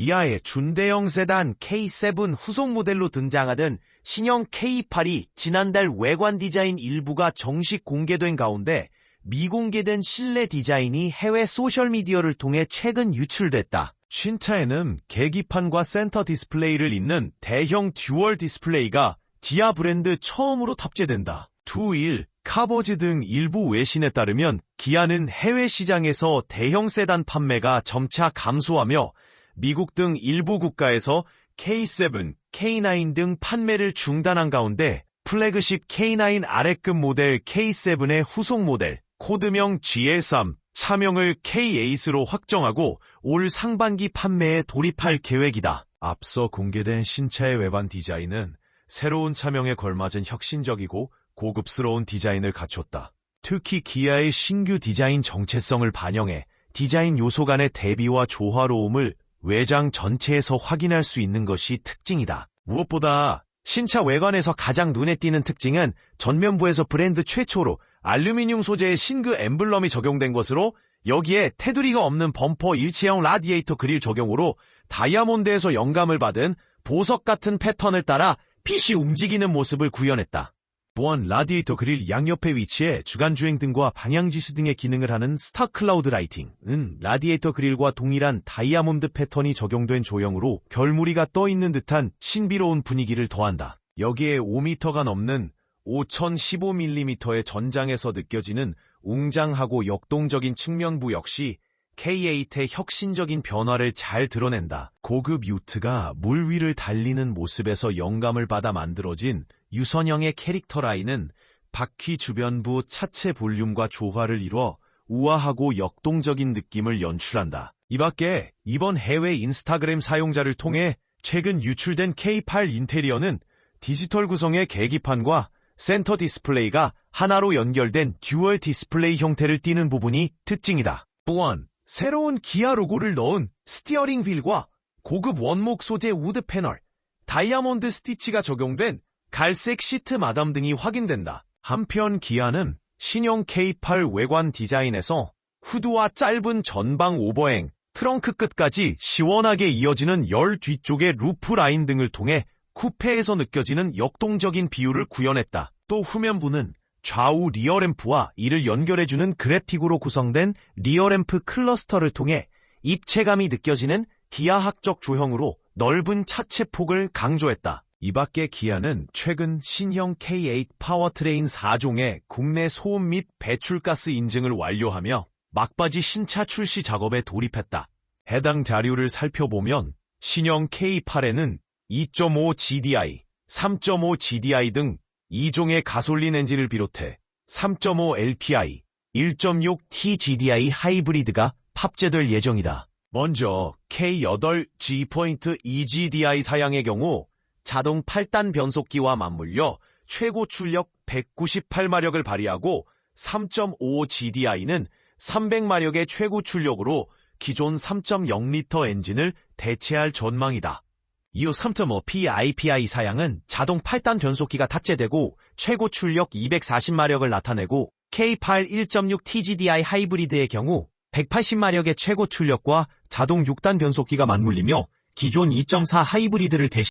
기아의 준대형 세단 K7 후속 모델로 등장하던 신형 K8이 지난달 외관 디자인 일부가 정식 공개된 가운데 미공개된 실내 디자인이 해외 소셜미디어를 통해 최근 유출됐다. 신차에는 계기판과 센터 디스플레이를 잇는 대형 듀얼 디스플레이가 디아 브랜드 처음으로 탑재된다. 투일, 카버즈 등 일부 외신에 따르면 기아는 해외 시장에서 대형 세단 판매가 점차 감소하며 미국 등 일부 국가에서 K7, K9 등 판매를 중단한 가운데 플래그십 K9 아래급 모델 K7의 후속 모델 코드명 GL3 차명을 K8으로 확정하고 올 상반기 판매에 돌입할 계획이다. 앞서 공개된 신차의 외관 디자인은 새로운 차명에 걸맞은 혁신적이고 고급스러운 디자인을 갖췄다. 특히 기아의 신규 디자인 정체성을 반영해 디자인 요소 간의 대비와 조화로움을 외장 전체에서 확인할 수 있는 것이 특징이다. 무엇보다 신차 외관에서 가장 눈에 띄는 특징은 전면부에서 브랜드 최초로 알루미늄 소재의 신규 엠블럼이 적용된 것으로 여기에 테두리가 없는 범퍼 일체형 라디에이터 그릴 적용으로 다이아몬드에서 영감을 받은 보석 같은 패턴을 따라 핏이 움직이는 모습을 구현했다. 또한 라디에이터 그릴 양옆에 위치해 주간주행 등과 방향지시 등의 기능을 하는 스타 클라우드 라이팅은 라디에이터 그릴과 동일한 다이아몬드 패턴이 적용된 조형으로 결무리가 떠있는 듯한 신비로운 분위기를 더한다. 여기에 5m가 넘는 5015mm의 전장에서 느껴지는 웅장하고 역동적인 측면부 역시 K8의 혁신적인 변화를 잘 드러낸다. 고급 유트가 물 위를 달리는 모습에서 영감을 받아 만들어진 유선형의 캐릭터 라인은 바퀴 주변부 차체 볼륨과 조화를 이뤄 우아하고 역동적인 느낌을 연출한다. 이 밖에 이번 해외 인스타그램 사용자를 통해 최근 유출된 K8 인테리어는 디지털 구성의 계기판과 센터 디스플레이가 하나로 연결된 듀얼 디스플레이 형태를 띠는 부분이 특징이다. 또한 새로운 기아 로고를 넣은 스티어링 휠과 고급 원목 소재 우드 패널, 다이아몬드 스티치가 적용된 갈색 시트 마담 등이 확인된다. 한편 기아는 신형 K8 외관 디자인에서 후드와 짧은 전방 오버행, 트렁크 끝까지 시원하게 이어지는 열 뒤쪽의 루프 라인 등을 통해 쿠페에서 느껴지는 역동적인 비율을 구현했다. 또 후면부는 좌우 리어램프와 이를 연결해주는 그래픽으로 구성된 리어램프 클러스터를 통해 입체감이 느껴지는 기아학적 조형으로 넓은 차체 폭을 강조했다. 이 밖에 기아는 최근 신형 K8 파워트레인 4종의 국내 소음 및 배출가스 인증을 완료하며 막바지 신차 출시 작업에 돌입했다. 해당 자료를 살펴보면 신형 K8에는 2.5 GDI, 3.5 GDI 등 2종의 가솔린 엔진을 비롯해 3.5 LPI, 1.6 TGDI 하이브리드가 탑재될 예정이다. 먼저 K8 G.2 EGDI 사양의 경우 자동 8단 변속기와 맞물려 최고 출력 198마력을 발휘하고 3.5 GDI는 300마력의 최고 출력으로 기존 3.0리터 엔진을 대체할 전망이다. 이후 3.5 PIPI 사양은 자동 8단 변속기가 탑재되고 최고 출력 240마력을 나타내고 K8 1.6 TGDI 하이브리드의 경우 180마력의 최고 출력과 자동 6단 변속기가 맞물리며 기존 2.4 하이브리드를 대신